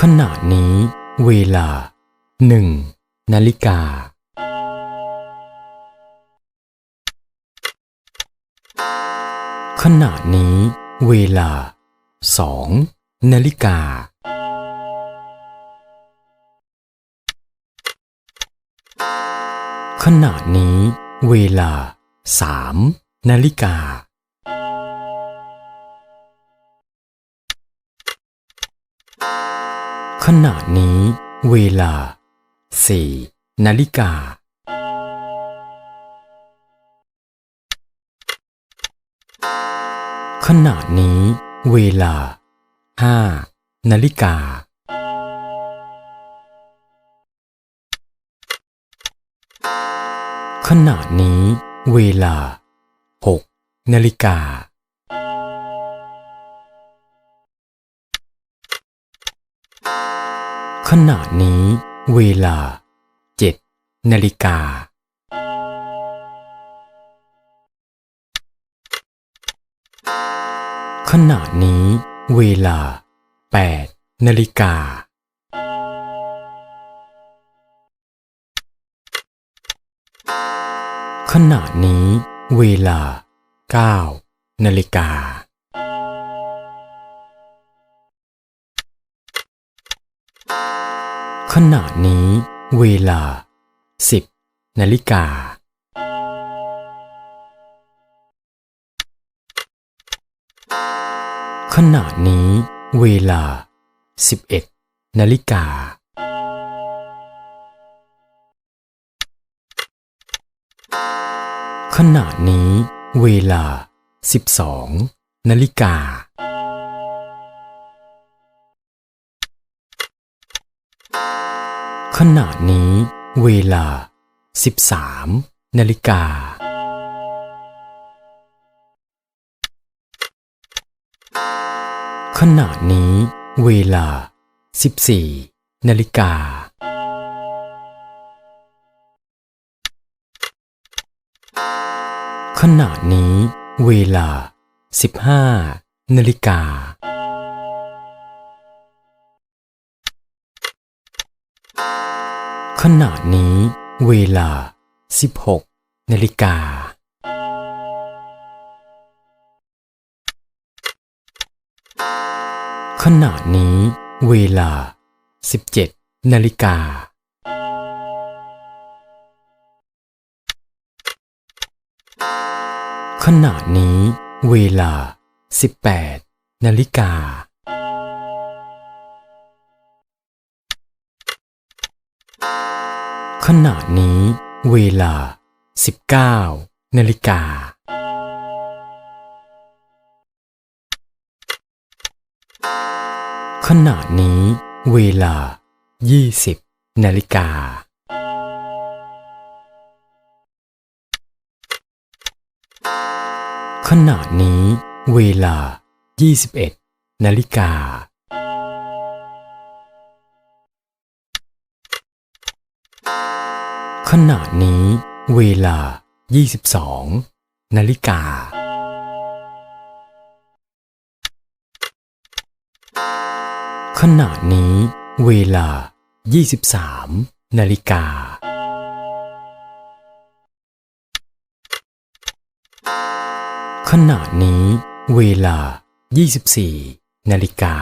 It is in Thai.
ขณะนี้เวลาหนึ่งนาฬิกา ขณะนี้เวลาสองนาฬิกา ขณะนี้เวลาสามนาฬิกา ขณะนี้ เวลาสี่นาฬิกา ขณะนี้ เวลาห้านาฬิกา ขณะนี้ เวลาหกนาฬิกา ขณะนี้เวลาเจ็ดนาฬิกา ขณะนี้เวลาแปดนาฬิกา ขณะนี้เวลาเก้านาฬิกา ขณะนี้ เวลาสิบนาฬิกา ขณะนี้ เวลาสิบเอ็ดนาฬิกา ขณะนี้ เวลาสิบสองนาฬิกา ขณะนี้เวลาสิบสามนาฬิกา ขณะนี้เวลาสิบสี่นาฬิกา ขณะนี้เวลาสิบห้านาฬิกา ขณะนี้เวลาสิบหกนาฬิกา ขณะนี้เวลาสิบเจ็ดนาฬิกา ขณะนี้เวลาสิบแปดนาฬิกา ขณะนี้เวลาสิบเก้านาฬิกา ขณะนี้เวลายี่สิบนาฬิกา ขณะนี้เวลายี่สิบเอ็ดนาฬิกา ขณะนี้เวลายี่สิบสองนาฬิกา ขณะนี้เวลา 23 นาฬิกา ขณะนี้เวลา 24 นาฬิกา